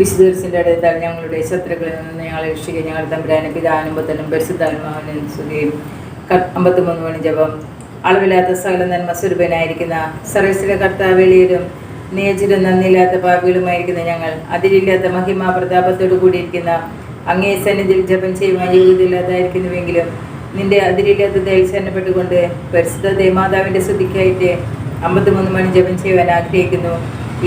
വിശുദ്ധീർസിന്റെ അടുത്താൽ ഞങ്ങളുടെ ശത്രുക്കളിൽ നിന്ന് ഞങ്ങളെ രക്ഷിക്കുക ഞങ്ങളുടെ തമ്പുരാനും പിതാനുമ്പത്തനും പരിശുദ്ധാത്മാവിനും സ്തുതിയും. അമ്പത്തിമൂന്ന് മണി ജപം. അളവില്ലാത്ത സകല നന്മ സ്വരൂപനായിരിക്കുന്ന സർവീസിലെ കർത്താവേളിയിലും നേജിലും നന്ദിയില്ലാത്ത പാപികളുമായിരിക്കുന്ന ഞങ്ങൾ അതിരില്ലാത്ത മഹിമ പ്രതാപത്തോടു കൂടിയിരിക്കുന്ന അങ്ങേ സന്നിധിയിൽ ജപം ചെയ്യുവാൻ യോഗ്യതയില്ലാതായിരിക്കുന്നുവെങ്കിലും നിന്റെ അതിരില്ലാത്ത ദൈവസന്നപ്പെട്ടുകൊണ്ട് പരിശുദ്ധ ദേമാതാവിന്റെ സ്തുതിക്കായിട്ട് അമ്പത്തിമൂന്ന് മണി ജപം ചെയ്യുവാൻ ആഗ്രഹിക്കുന്നു.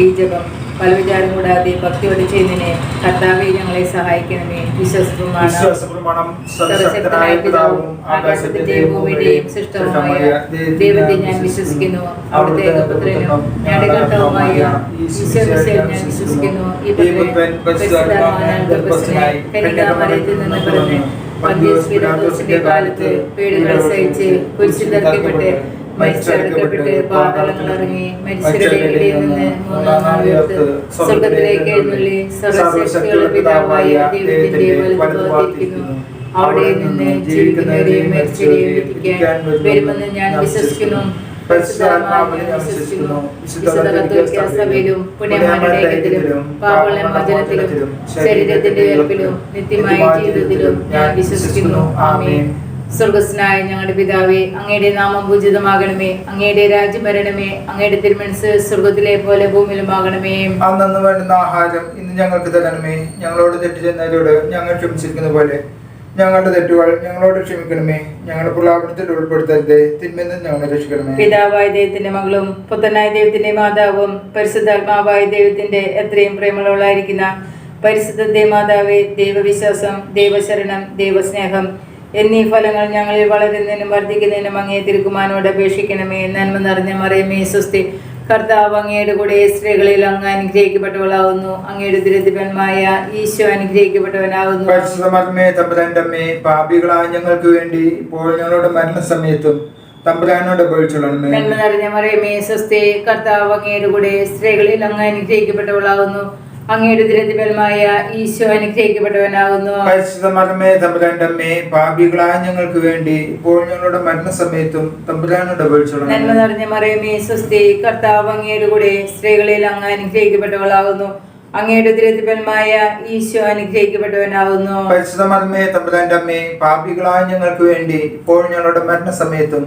ഈ ജപം പല വിചാരം കൂടാതെ ഭക്തിയോടെ ചെയ്യുന്നതിനെ കർത്താവെ ഞങ്ങളെ സഹായിക്കണമേ വിശ്വാസപ്രമാണം ആകാശത്തിന്റെയും ഭൂമിയുടെയും സൃഷ്ടവുമായ ദൈവത്തെ ഞാൻ വിശ്വസിക്കുന്നു. അവിടുത്തെ പുത്രനും ഞങ്ങളുടെ കർത്താവുമായ ഞാൻ വിശ്വസിക്കുന്നു. ഈ പുത്രൻ കന്യകാമറിയത്തിൽ നിന്ന് പിറന്ന്. പന്തിയോസ് പീലാത്തോസിന്റെ കാലത്ത് പീഡകൾ സഹിച്ച് കുരിശിൽ തറക്കപ്പെട്ട് മൂന്നാം അവിടെ നിന്ന് ജീവിക്കുന്നവരെയും വരുമെന്ന് ഞാൻ വിശ്വസിക്കുന്നു. ശരീരത്തിന്റെ ഏൽപ്പിലും നിത്യമായ ജീവിതത്തിലും ഞാൻ വിശ്വസിക്കുന്നു. ആമേൻ. സ്വർഗസ്നായ ഞങ്ങളുടെ പിതാവേ അങ്ങയുടെ നാമം പൂജിതമാകണമേ അങ്ങയുടെ രാജ്യം വരണമേ അങ്ങയുടെ തിരുമനസ് സ്വർഗത്തിലെ പോലെ ഭൂമിയിലുമാകണമേ അന്നു വേണ്ടുന്ന ആഹാരം ഇന്ന് ഞങ്ങൾക്ക് തരണമേ. ഞങ്ങളോട് തെറ്റ് ചെന്നതിലൂടെ ഞങ്ങൾ ക്ഷമിച്ചിരിക്കുന്ന പോലെ. ഞങ്ങളുടെ തെറ്റുകൾ ഞങ്ങളോട് ക്ഷമിക്കണമേ. ഞങ്ങളുടെ പ്രലാപനത്തിൽ ഉൾപ്പെടുത്തരുത്. തിന്മെന്ന് ഞങ്ങളെ രക്ഷിക്കണമേ. പിതാവായ ദൈവത്തിന്റെ മകളും പുത്രനായ ദൈവത്തിന്റെ മാതാവും പരിശുദ്ധാത്മാവായ ദൈവത്തിന്റെ എത്രയും പ്രേമമുള്ളവളായിരിക്കുന്ന പരിശുദ്ധ ദേവമാതാവേ ദൈവവിശ്വാസം ദൈവശരണം ദൈവസ്നേഹം എന്നീ ഫലങ്ങൾ ഞങ്ങളിൽ വളരുന്നതിനും വർദ്ധിക്കുന്നതിനും അങ്ങേ തിരുക്കുമാനോട് അപേക്ഷിക്കണമേ. നന്മ നിറഞ്ഞ മറിയമേ സ്വസ്തി. കർത്താവ് അങ്ങയുടെ കൂടെ സ്ത്രീകളിൽ അങ്ങ് അനുഗ്രഹിക്കപ്പെട്ടവളാവുന്നു. അങ്ങയുടെ ദുരിതപന്മായ ഈശോ അമ്മേ പാപികളായ ഞങ്ങൾക്ക് വേണ്ടി ഇപ്പോൾ ഞങ്ങളുടെ മരണസമയത്തും തമ്പുരാനോട് നിറഞ്ഞ മറിയമേ സ്വസ്തി. കർത്താവ് അങ്ങയുടെ കൂടെ സ്ത്രീകളിൽ അങ്ങ് അനുഗ്രഹിക്കപ്പെട്ടവളാവുന്നു. അങ്ങയുടെ ദുരിതപരമായ ഈശോ അനുഗ്രഹിക്കപ്പെട്ടവനാകുന്നു. പരിശുദ്ധമർമ്മേ തമ്പുരാന്റെ അമ്മേ പാപികളായ ഞങ്ങൾക്ക് വേണ്ടി ഇപ്പോൾ ഞങ്ങളുടെ മരണസമയത്തും തമ്പുരാനോട് നന്മ നിറഞ്ഞ മറിയമേ സ്വസ്തി കർത്താവ് അങ്ങയുടെ കൂടെ സ്ത്രീകളിൽ അങ്ങ് അനുഗ്രഹിക്കപ്പെട്ടവളാകുന്നു. അങ്ങയുടെ ദുരിതപരമായ ഈശോ അനുഗ്രഹിക്കപ്പെട്ടവനാകുന്നു. പരിശുദ്ധമർമ്മേ തമ്പുരാന്റെ അമ്മേ പാപികളായ ഞങ്ങൾക്ക് വേണ്ടി ഇപ്പോൾ ഞങ്ങളുടെ മരണസമയത്തും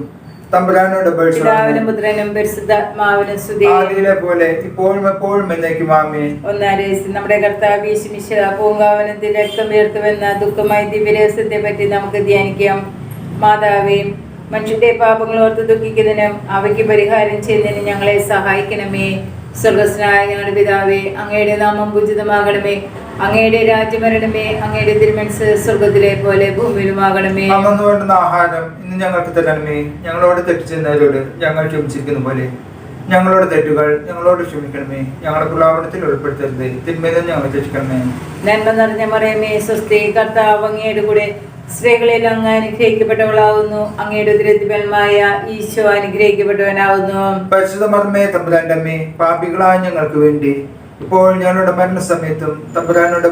തമ്പുരാനോട് ഉപയോഗിച്ചോളണമേ പിതാവിനും പുത്രനും പരിശുദ്ധാത്മാവിനും സ്തുതി. ആദിയിലെ പോലെ ഇപ്പോഴും എപ്പോഴും എന്നേക്കും ആമീൻ. ഒന്നാരേസി നമ്മുടെ കർത്താവ് യേശുമിശ പൂങ്കാവനത്തിൽ രക്തം ഉയർത്തുമെന്ന ദുഃഖമായി ദിവ്യരഹസ്യത്തെ പറ്റി നമുക്ക് ധ്യാനിക്കാം. മാതാവേ മനുഷ്യന്റെ പാപങ്ങൾ ഓർത്ത് ദുഃഖിക്കുന്നതിനും അവയ്ക്ക് പരിഹാരം ചെയ്യുന്നതിനും ഞങ്ങളെ സഹായിക്കണമേ. സ്വർഗസ്നായ ഞങ്ങളുടെ പിതാവേ അങ്ങയുടെ നാമം പൂജിതമാകണമേ. അങ്ങയുടെ രാജ്യമരണമേ അങ്ങയുടെ തിരുമനസ് സ്വർഗത്തിലെ പോലെ ഭൂമിയിലുമാകണമേ. അന്നു വേണ്ടുന്ന ആഹാരം ഇന്ന് ഞങ്ങൾക്ക് തരണമേ. ഞങ്ങളോട് തെറ്റ് ചെയ്യുന്നവരോട് ഞങ്ങൾ ക്ഷമിച്ചിരിക്കുന്ന പോലെ. ഞങ്ങളോട് തെറ്റുകൾ ഞങ്ങളോട് ക്ഷമിക്കണമേ. ഞങ്ങളുടെ പ്രലാപനത്തിൽ ഉൾപ്പെടുത്തരുത് നിന്ന് ഞങ്ങൾ രക്ഷിക്കണമേ. നന്മ നിറഞ്ഞ മറിയമേ സ്വസ്തി കർത്താവ് അങ്ങയുടെ കൂടെ സ്ത്രീകളിൽ അങ്ങ് അനുഗ്രഹിക്കപ്പെട്ടവളാവുന്നു. അങ്ങയുടെ ദുരിതമായ ഈശോ അനുഗ്രഹിക്കപ്പെട്ടവനാവുന്നു. പരിശുദ്ധ മർമ്മേ തമ്പുരാന്റെ അമ്മേ പാപികളായ ഞങ്ങൾക്ക് വേണ്ടി ഇപ്പോൾ ഞങ്ങളുടെ മരണസമയത്തും തമ്പുരാനോട്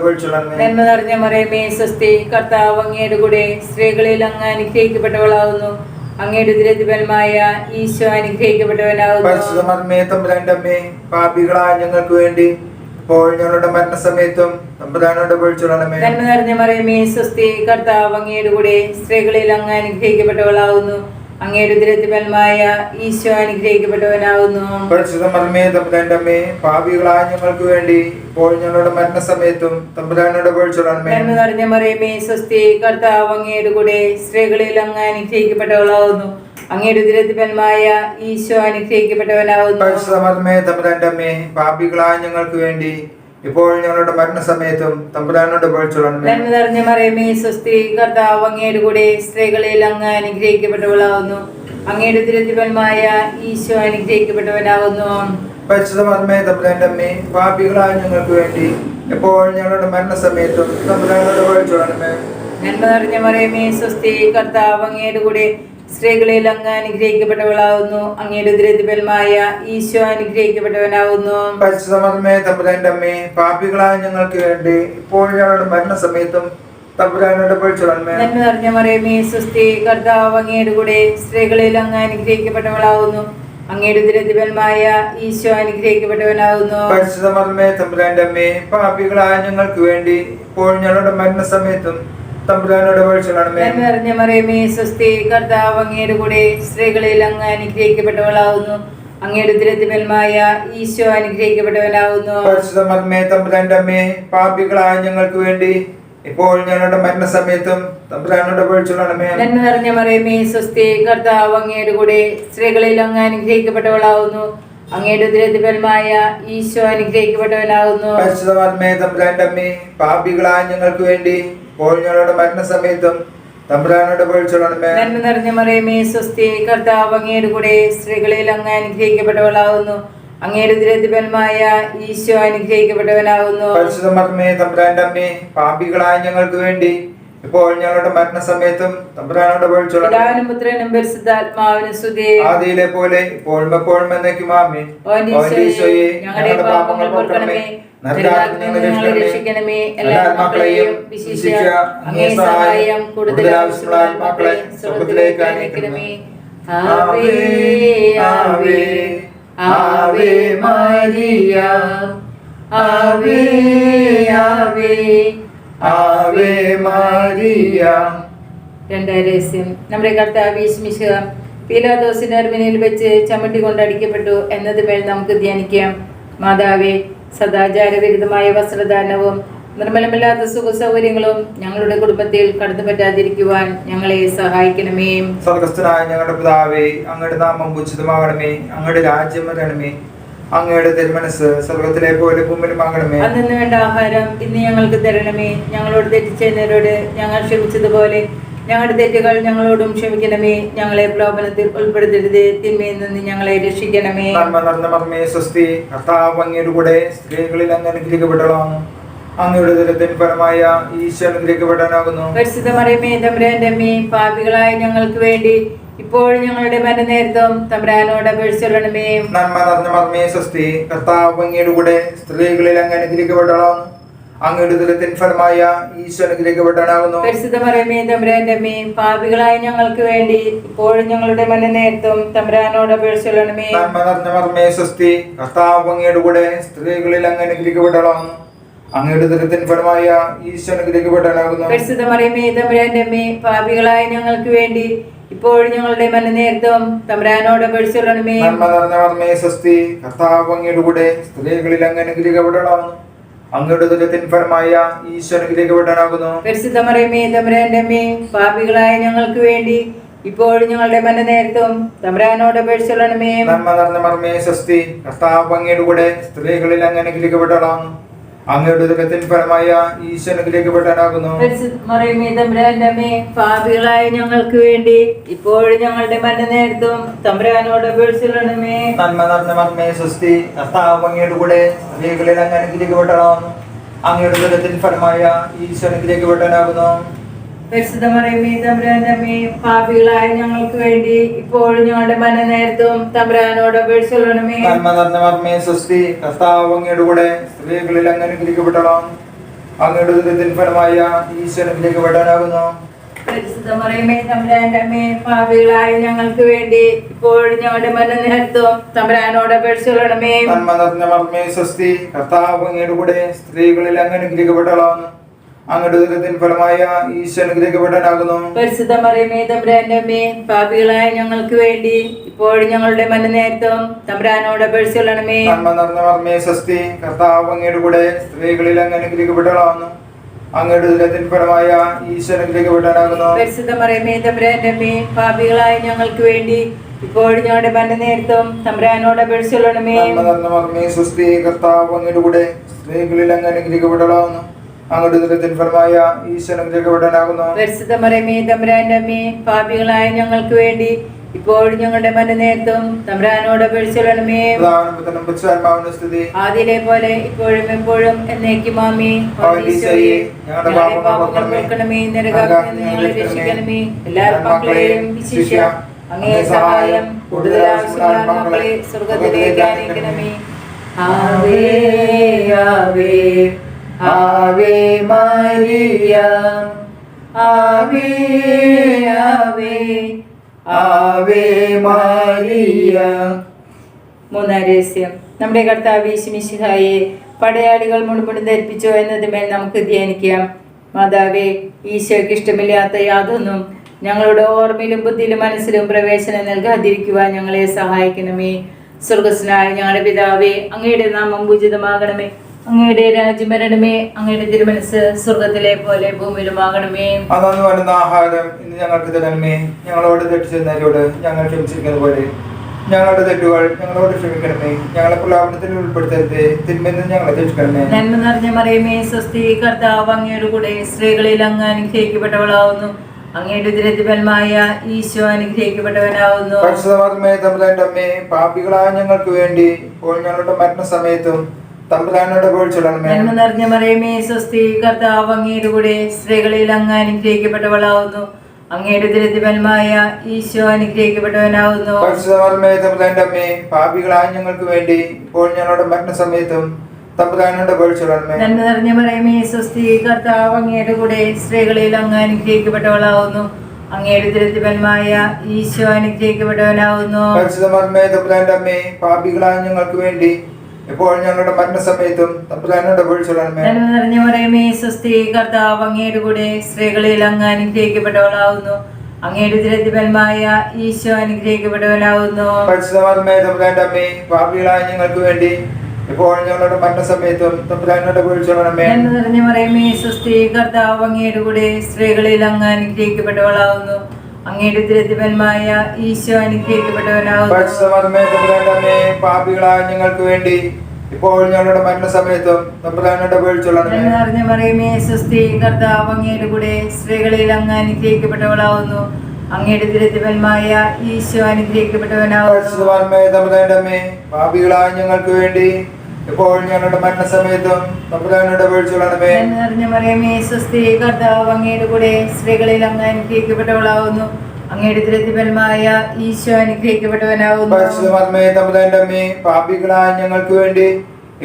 നന്മ നിറഞ്ഞ മറിയമേ സ്വസ്തി കർത്താവ് അങ്ങയുടെ കൂടെ സ്ത്രീകളിൽ അങ്ങ് അനുഗ്രഹിക്കപ്പെട്ടവളാകുന്നു അങ്ങയുടെ ഉദരത്തിപരമായ ഈശോ അനുഗ്രഹിക്കപ്പെട്ടവനാകുന്നു പാപികളായ ഞങ്ങൾക്ക് വേണ്ടി ഇപ്പോൾ ഞങ്ങളുടെ മരണസമയത്തും തമ്പുരാനോട് ഉപയോഗിച്ചോളണമേ നന്മ നിറഞ്ഞ മറിയമേ സ്വസ്തി കർത്താവ് അങ്ങയുടെ കൂടെ സ്ത്രീകളിൽ അങ്ങ് അനുഗ്രഹിക്കപ്പെട്ടവളാവുന്നു. അങ്ങയുടെ ഈശോ തമ്പുരാന്റെ അമ്മേ പാപികളായ ഞങ്ങൾക്ക് വേണ്ടി ഇപ്പോൾ ഞങ്ങളുടെ മരണസമയത്തും തമ്പുരാനോട് നിറഞ്ഞ മറിയമേ സ്വസ്തി കർത്താവ് അങ്ങയുടെ കൂടെ സ്ത്രീകളിൽ അങ്ങ് അങ്ങയുടെ ഈശോ തമ്പുരാന്റെ അമ്മേ പാപികളായ ഞങ്ങൾക്ക് വേണ്ടി ഇപ്പോൾ ഞങ്ങളുടെ മരണസമയത്തും തമ്പുരാനോട് നന്മ നിറഞ്ഞ മറിയമേ സ്വസ്തി കർത്താവ് അങ്ങയുടെ കൂടെ സ്ത്രീകളിൽ അങ്ങ് അനുഗ്രഹിക്കപ്പെട്ടവളാവുന്നു. അങ്ങയുടെ തിരുത്തിപന്മായ ഈശോ അനുഗ്രഹിക്കപ്പെട്ടവനാവുന്നു. ഞാൻ മർമ്മേ തമ്പുരാന്റെ അമ്മേ പാപികളായ ഞങ്ങൾക്ക് വേണ്ടി ഞങ്ങളുടെ മരണസമയത്തും തമ്പുരാനോട് ഉപയോഗിച്ചോളണമേ നന്മ നിറഞ്ഞ മറിയമേ സ്വസ്തി കർത്താവ് അങ്ങയുടെ കൂടെ സ്ത്രീകളിൽ അങ്ങ് അനുഗ്രഹിക്കപ്പെട്ടവളാവുന്നു. അങ്ങയുടെ ദുരിതപരമായ ഈശോ അനുഗ്രഹിക്കപ്പെട്ടവനാവുന്നു. പരിശുദ്ധ തമ്പുരാന്റെ അമ്മേ പാപികളായ ഞങ്ങൾക്ക് വേണ്ടി ഇപ്പോൾ ഞങ്ങളുടെ മരണസമയത്തും നന്മ നിറഞ്ഞ മറിയമേ സ്വസ്തി കർത്താവ് അങ്ങയുടെ കൂടെ സ്ത്രീകളിൽ അങ്ങ് അനുഗ്രഹിക്കപ്പെട്ടവളാവുന്നു. അങ്ങയുടെ ഉദരദിവന്മായ ഈശോ അനുഗ്രഹിക്കപ്പെട്ടവനാവുന്നു. പരിശുദ്ധ മർമ്മേ തമ്പുരാന്റെ അമ്മേ പാപികളായ ഞങ്ങൾക്ക് വേണ്ടി ഇപ്പോൾ ഞങ്ങളുടെ മരണസമയത്തും തമ്പുരാനോട് വീഴ്ചകളാണമേ നന്മ നിറഞ്ഞ മറിയമേ സ്വസ്തി കർത്താവ് അങ്ങയുടെ കൂടെ സ്ത്രീകളിൽ അങ്ങ് അനുഗ്രഹിക്കപ്പെട്ടവളാവുന്നു. അങ്ങയുടെ ഉദരദിവന്മായ ഈശോ തമ്പുരാന്റെ അമ്മേ പാപികളായ ഞങ്ങൾക്ക് വേണ്ടി ഇപ്പോൾ ഞങ്ങളുടെ മരണസമയത്തും തമ്പുരാനോട് വീഴ്ചകളാണമേ നന്മ നിറഞ്ഞ മറിയമേ സ്വസ്തി കർത്താവ് അങ്ങയുടെ കൂടെ സ്ത്രീകളിൽ അങ്ങ് അനുഗ്രഹിക്കപ്പെട്ടവളാവുന്നു. അങ്ങയുടെ ഉദരദിവന്മായ ഈശോ അനുഗ്രഹിക്കപ്പെട്ടവനാകുന്നു തമ്പുരാന്റെ അമ്മേ പാപികളായ ഞങ്ങൾക്ക് വേണ്ടി ഞങ്ങളുടെ മരണസമയത്തും തമ്പുരാനോട് നന്മ നിറഞ്ഞ മറിയമേ സ്വസ്തി കർത്താവ് അങ്ങയുടെ കൂടെ സ്ത്രീകളിൽ അങ്ങ് അനുഗ്രഹിക്കപ്പെട്ടവളാവുന്നു. അങ്ങയുടെ ഉദരദിവന്മായ ഈശോ അനുഗ്രഹിക്കപ്പെട്ടവനാകുന്നു പരിശുദ്ധ മർമ്മേ തമ്പുരാന്റെ അമ്മേ പാപികളായ ഞങ്ങൾക്ക് വേണ്ടി ഇപ്പോൾ ഞങ്ങളുടെ മരണസമയത്തും തമ്പുരാനോട് പിതാവിനും പുത്രനും പരിശുദ്ധാത്മാവിനും സ്തുതി ആദിയിലെ പോലെ ഇപ്പോഴും എപ്പോഴും എന്നേക്കും ഈശോയെ, ഞങ്ങളുടെ പാപങ്ങൾ പൊറുക്കണമേ രക്ഷിക്കണമേ എല്ലാ ആത്മാക്കളെയും വിശിഷ്യ അങ്ങേ സഹായം കൂടുതൽ ആവശ്യമുള്ള ആത്മാക്കളെ സ്വർഗത്തിലേക്ക് അയക്കണമേ ആവേ ആവേ ആവേ മരിയ ആവേ രണ്ടാം രഹസ്യം. നമ്മുടെ കർത്താവ് യേശുമിശിഹ പീലാദോസിന്റെ അരമനയിൽ വെച്ച് ചമ്മട്ടി കൊണ്ട് അടിക്കപ്പെട്ടു. എന്നത് മേൽ നമുക്ക് ധ്യാനിക്കാം. മാതാവേ സദാചാരവിരുദ്ധമായ വസ്ത്രദാനവും നിർമ്മലമില്ലാത്ത സുഖ സൗകര്യങ്ങളും ഞങ്ങളുടെ കുടുംബത്തിൽ കടന്നു പറ്റാതിരിക്കുവാൻ ഞങ്ങളെ സഹായിക്കണമേ. സ്വർഗസ്ഥനായ ഞങ്ങളുടെ പിതാവേ അങ്ങയുടെ നാമം ഉചിതമാകണമേ. അങ്ങയുടെ രാജ്യം വരണമേ. അങ്ങയുടെ തിരുമനസ് സ്വർഗത്തിലെ പോലെ ഭൂമിയിലുമാകണമേ അന്നു വേണ്ട ആഹാരം ഇന്ന് ഞങ്ങൾക്ക് തരണമേ. ഞങ്ങളോട് തെറ്റിച്ചതിനോട് ഞങ്ങൾ ക്ഷമിച്ചതുപോലെ ഞങ്ങളുടെ തെറ്റുകൾ ഞങ്ങളോടും ക്ഷമിക്കണമേ. ഞങ്ങളെ പ്രലോഭനത്തിൽ ഉൾപ്പെടുത്തരുത്. തിന്മയിൽ നിന്ന് ഞങ്ങളെ രക്ഷിക്കണമേ. നന്മ നടന്ന മർമ്മേ സ്വസ്തി. കർത്താവ് അങ്ങയുടെ കൂടെ സ്ത്രീകളിൽ അങ്ങ് അനുഗ്രഹിക്കപ്പെട്ടതാണ് അങ്ങയുടെ ദുരത്തിൻ പരമായ ഈശ്വരനിലേക്ക് അനുഗ്രഹിക്കപ്പെടാനാകുന്നു പരിശുദ്ധ മറിയമേ തമ്പുരാന്റെ അമ്മേ പാപികളായ ഞങ്ങൾക്ക് വേണ്ടി ഇപ്പോഴും ഞങ്ങളുടെ മരണനേരത്തും തമ്പുരാനോട് അപേക്ഷിച്ചൊള്ളണമേ നന്മ നിറഞ്ഞ മർമ്മേ സ്വസ്തി കർത്താവ് അങ്ങയുടെ കൂടെ സ്ത്രീകളിൽ അങ്ങ് അനുഗ്രഹിക്കപ്പെടാണ്. അങ്ങയുടെ ദുരിതത്തിന് ഫലമായ ഈശോ അനുഗ്രഹിക്കപ്പെടാനാകുന്നു. പരിശുദ്ധ മറിയമേ തമ്പുരാന്റെ അമ്മേ പാപികളായ ഞങ്ങൾക്ക് വേണ്ടി ഇപ്പോഴും ഞങ്ങളുടെ മരണനേരത്തും തമ്പുരാനോട് അപേക്ഷിച്ചൊള്ളണമേ നന്മ നിറഞ്ഞ മർമ്മേ സ്വസ്തി കർത്താവ് അങ്ങയുടെ കൂടെ സ്ത്രീകളിൽ അങ്ങ് അനുഗ്രഹിക്കപ്പെടാണ്. അങ്ങയുടെ ദുരിതത്തിന് ഫലമായ ഈശോ അനുഗ്രഹിക്കപ്പെടാനാകുന്നു. പരിശുദ്ധ മറിയമേ തമ്പുരാന്റെ അമ്മേ പാപികളായ ഞങ്ങൾക്ക് വേണ്ടി ഇപ്പോഴും ഞങ്ങളുടെ മരണനേരത്തും തമ്പുരാനോട് നന്മ സ്വസ്തി കർത്താവ് അങ്ങയുടെ കൂടെ സ്ത്രീകളിൽ അങ്ങ് അനുഗ്രഹിക്കപ്പെടണം അങ്ങയുടെ ദുരിതത്തിന് ഫലമായ ഈശോ അനുഗ്രഹിക്കപ്പെടാനാകുന്നു പരിശുദ്ധ തമ്പുരാന്റെ അമ്മേ പാപികളായ ഞങ്ങൾക്ക് വേണ്ടി ഇപ്പോഴും ഞങ്ങളുടെ മരണനേരത്തും തമ്പുരാനോട് അപേക്ഷിച്ചൊള്ളണമേ നന്മ നിറഞ്ഞ മർമ്മേ സ്വസ്തി കർത്താവ് അങ്ങയുടെ കൂടെ സ്ത്രീകളിൽ അങ്ങ് അനുഗ്രഹിക്കപ്പെടണം അങ്ങയുടെ ദുരിതത്തിന് ഫലമായ ഈശ്വരനിലേക്ക് പെട്ടാനാകുന്നു പാപികളായ ഞങ്ങൾക്ക് വേണ്ടി ഇപ്പോഴും ഞങ്ങളുടെ മരണനേരത്തും തമ്പുരാനോട് അപേക്ഷിച്ചൊള്ളണമേ നന്മ നടന്ന മർമ്മേ സ്വസ്തി കർത്താവ് അങ്ങയുടെ കൂടെ സ്ത്രീകളിൽ അങ്ങ് അനുഗ്രഹിക്കപ്പെടണം. അങ്ങയുടെ ദുരിതത്തിന് ഫലമായ ഈശ്വരനിലേക്ക് അനുഗ്രഹിക്കപ്പെടാനാകുന്നു പരിശുദ്ധ മറിയമേ പാപികളായ ഞങ്ങൾക്ക് വേണ്ടി ഇപ്പോഴും ഞങ്ങളുടെ മരണനേരത്തും തമ്പുരാനോട് അപേക്ഷിച്ചൊള്ളണമേ നന്മ നിറഞ്ഞ മർമ്മേ കർത്താവ് അങ്ങയുടെ കൂടെ സ്ത്രീകളിൽ അങ്ങ് അനുഗ്രഹിക്കപ്പെടണം അങ്ങയുടെ ദുരിതത്തിന് ഫലമായ ഈശോ അനുഗ്രഹിക്കപ്പെടാനാകുന്നു പരിശുദ്ധ മറിയമേ പാപികളായ ഞങ്ങൾക്ക് വേണ്ടി ഇപ്പോഴും ഞങ്ങളുടെ മനനേരത്തും തമ്പുരാനോട് അപേക്ഷിച്ചൊള്ളണമേ നന്മ നിറഞ്ഞ മർമ്മേ സ്വസ്തി കർത്താവ് അങ്ങയുടെ കൂടെ സ്ത്രീകളിൽ അങ്ങ് അനുഗ്രഹിക്കപ്പെടണം അങ്ങയുടെ ഫലമായ ഈശോ അനുഗ്രഹിക്കപ്പെടാനാകുന്നു. പരിശുദ്ധ മറിയമേ തമ്പുരാന്റെ പാപികളായ ഞങ്ങൾക്ക് വേണ്ടി ഇപ്പോഴും ഞങ്ങളുടെ മരണനേരത്തും തമ്പുരാനോട് അപേക്ഷിച്ചൊള്ളണമേ നന്മ നിറഞ്ഞ മർമ്മേ സ്വസ്തി കർത്താവ് അങ്ങയുടെ കൂടെ സ്ത്രീകളിൽ അങ്ങ് അനുഗ്രഹിക്കപ്പെടണം അങ്ങയുടെ ഫലമായ ഈശോ അനുഗ്രഹിക്കപ്പെടാനാകുന്നു. പരിശുദ്ധ മറിയമേ തമ്പുരാന്റെ പാപികളായ ഞങ്ങൾക്ക് വേണ്ടി ഇപ്പോഴും ഞങ്ങളുടെ മരണനേരത്തും തമ്പുരാനോട് അപേക്ഷിച്ചൊള്ളണമേ നന്മ നിറഞ്ഞ മർമ്മേ സ്വസ്തി കർത്താവ് അങ്ങയുടെ കൂടെ സ്ത്രീകളിൽ അങ്ങ് അനുഗ്രഹിക്കപ്പെടണം പാപികളായ ഞങ്ങൾക്ക് വേണ്ടി ഇപ്പോഴും ഞങ്ങളുടെ മരണനേരത്തും തമ്പുരാനോട് അപേക്ഷിച്ചൊള്ളണമേ ആദ്യത്തെ ആദ്യയിലെ പോലെ ഇപ്പോഴും എപ്പോഴും എന്നേക്കും മാമി നിന്ന് ഞങ്ങളെ രക്ഷിക്കണമേ. എല്ലാ മക്കളെയും വിശിഷ്യ അങ്ങേ സഹായം കൂടുതൽ ആവശ്യമുള്ള മക്കളെ സ്വർഗത്തിലേക്ക് ആവേ ആവേ ആവേ മരിയ ആവേ ആവേ ആവേ മരിയ. മൂന്നാം നമ്മുടെ കർത്താവ് ഈശ്മിശിഹായെ പടയാളികൾ മുഴുവൻ ധരിപ്പിച്ചോ എന്നതുമേൽ നമുക്ക് ധ്യാനിക്കാം. മാതാവേ ഈശോയ്ക്ക് ഇഷ്ടമില്ലാത്ത യാതൊന്നും ഞങ്ങളുടെ ഓർമ്മയിലും ബുദ്ധിയിലും മനസ്സിലും പ്രവേശനം നൽകാതിരിക്കുവാൻ ഞങ്ങളെ സഹായിക്കണമേ. സ്വർഗസ്നായ ഞങ്ങളുടെ പിതാവേ അങ്ങയുടെ നാമം പൂജിതമാകണമേ അങ്ങയുടെ രാജ്യം വരണമേ അങ്ങയുടെ തിരുമനസ് സ്വർഗത്തിലെ പോലെ ഭൂമിയിലുമാകണമേ അതാണ് വരുന്ന ആഹാരം ഇന്ന് ഞങ്ങൾക്ക് തരണമേ. ഞങ്ങളോട് തെറ്റ് ചെയ്യുന്നവരോട് ഞങ്ങൾ ക്ഷമിച്ചിരിക്കുന്നത് പോലെ. ഞങ്ങളുടെ തെറ്റുകൾ ഞങ്ങളോട് ക്ഷമിക്കണമേ. ഞങ്ങളെ പ്രലാപനത്തിൽ ഉൾപ്പെടുത്തരുത്. തിന്മെന്ന് ഞങ്ങളെ രക്ഷിക്കണമേ. നന്മ നിറഞ്ഞ മറിയമേ സ്വസ്തി കർത്താവ് അങ്ങയുടെ കൂടെ സ്ത്രീകളിൽ അങ്ങ് അനുഗ്രഹിക്കപ്പെട്ടവളാവുന്നു. അങ്ങയുടെ ഉദരത്തിഫലമായ ഈശോ അനുഗ്രഹിക്കപ്പെട്ടവനാവുന്നു. പാപികളായ ഞങ്ങൾക്ക് വേണ്ടി ഇപ്പോൾ ഞങ്ങളുടെ മരണസമയത്തും തമ്പുരാനോട് പോഴ്ചൊല്ലണമേ നന്മ നിറഞ്ഞ മറിയമേ സ്വസ്തി കർത്താവ് അങ്ങയുടെ കൂടെ സ്ത്രീകളിൽ അങ്ങ് അനുഗ്രഹിക്കപ്പെട്ടവളാവുന്നു. അങ്ങയുടെ ഉദരത്തിഫലമായ ഈശോ അനുഗ്രഹിക്കപ്പെട്ടവനാവുന്നു. പാപികളായ ഞങ്ങൾക്ക് വേണ്ടി ഇപ്പോൾ ഞങ്ങളുടെ മരണസമയത്തും തമ്പുരാനോട് പോഴ്ചൊല്ലണമേ നന്മ നിറഞ്ഞ മറിയമേ സ്വസ്തി കർത്താവ് അങ്ങയുടെ കൂടെ സ്ത്രീകളിൽ അങ്ങ് അനുഗ്രഹിക്കപ്പെട്ടവളാവുന്നു. അങ്ങയുടെ ഉദരത്തിഫലമായ ഈശോ അനുഗ്രഹിക്കപ്പെട്ടവനാവുന്നു. പാപികളായ ഞങ്ങൾക്ക് വേണ്ടി ഇപ്പോൾ ഞങ്ങളുടെ മരണസമയത്തും തമ്പുരാനോട് നിറഞ്ഞ മറിയമേ സ്വസ്തി കർത്താവ് അങ്ങയുടെ കൂടെ സ്ത്രീകളിൽ അങ്ങ് അനുഗ്രഹിക്കപ്പെട്ടവളാവുന്നു. അങ്ങയുടെ ഈശോ അനുഗ്രഹിക്കപ്പെട്ടവനാവുന്നു. പരിശുദ്ധമേ തമ്പുരാന്റെ അമ്മേ പാപികളായ ഞങ്ങൾക്ക് വേണ്ടി ഇപ്പോൾ ഞങ്ങളുടെ മരണസമയത്തും തമ്പുരാനോട് പോഴ്ചൊല്ലണമേ നന്മ നിറഞ്ഞ മറിയമേ സ്വസ്തി കർത്താവ് അങ്ങയുടെ കൂടെ സ്ത്രീകളിൽ അങ്ങ് അനുഗ്രഹിക്കപ്പെട്ടവളാവുന്നു. അങ്ങയുടെ ഈശോ പാപികളായ ഞങ്ങൾക്ക് വേണ്ടി ഇപ്പോൾ ഞങ്ങളുടെ മരണസമയത്തും സമയത്തും പോഴ്ചൊല്ലണമേ നന്മ നിറഞ്ഞ മറിയമേ സ്വസ്തി കർത്താവ് അങ്ങയുടെ കൂടെ സ്ത്രീകളിൽ അങ്ങ് അനുഗ്രഹിക്കപ്പെട്ടവളാവുന്നു അങ്ങയുടെ ഈശോ പാപികളായ ഞങ്ങൾക്ക് വേണ്ടി ഇപ്പോൾ ഞങ്ങളുടെ മരണസമയത്തും തമ്പുരാനോട് നന്മ നിറഞ്ഞ മറിയമേ സ്വസ്തി കർത്താവ് അങ്ങയുടെ കൂടെ സ്ത്രീകളിൽ അങ്ങ് അനുഗ്രഹിക്കപ്പെട്ടവളാവുന്നു. അങ്ങയുടെ ഉദരത്തിഫലമായ ഈശോ അനുഗ്രഹിക്കപ്പെട്ടവനാവുന്നു. പരിശുദ്ധമേ തമ്പുരാന്റെ അമ്മേ പാപികളായ ഞങ്ങൾക്ക് വേണ്ടി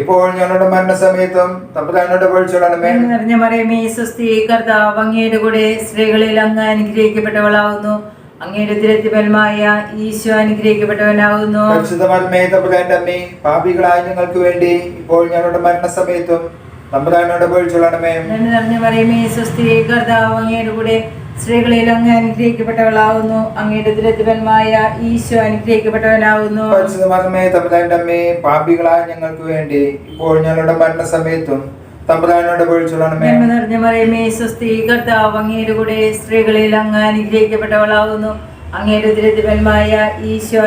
ഇപ്പോൾ ഞങ്ങളുടെ മരണസമയത്തും തമ്പുരാനോട് നന്മ നിറഞ്ഞ മറിയമേ സ്വസ്തി കർത്താവ് അങ്ങയുടെ കൂടെ സ്ത്രീകളിൽ അങ്ങ് അനുഗ്രഹിക്കപ്പെട്ടവളാവുന്നു. അങ്ങയുടെ തിരത്തിപരമായ ഈശോ അനുഗ്രഹിക്കപ്പെട്ടവനാകുന്നു. പാപികളായ ഞങ്ങൾക്ക് വേണ്ടി ഇപ്പോൾ ഞങ്ങളുടെ മരണസമയത്തും തമ്പുരാനോട് പോഴ്ചൊല്ലണമേ നന്മ നിറഞ്ഞ മറിയമേ സ്വസ്തി കർത്താവ് അങ്ങയുടെ കൂടെ സ്ത്രീകളിൽ അങ്ങ് അനുഗ്രഹിക്കപ്പെട്ടവളാവുന്നു അങ്ങയുടെ ഉദരത്തിഫലമായ ഈശോ അനുഗ്രഹിക്കപ്പെട്ടവനാവുന്നു പരിശുദ്ധമേ തമ്പുരാന്റെ അമ്മേ പാപികളായ ഞങ്ങൾക്ക് വേണ്ടി ഇപ്പോൾ ഞങ്ങളുടെ മരണസമയത്തും തമ്പുരാനോട് പോഴ്ചൊല്ലണമേ നന്മ നിറഞ്ഞ മറിയമേ സ്വസ്തി കർത്താവ് അങ്ങയുടെ കൂടെ സ്ത്രീകളിൽ അങ്ങ് അനുഗ്രഹിക്കപ്പെട്ടവളാകുന്നു. അങ്ങയുടെ ഈശോ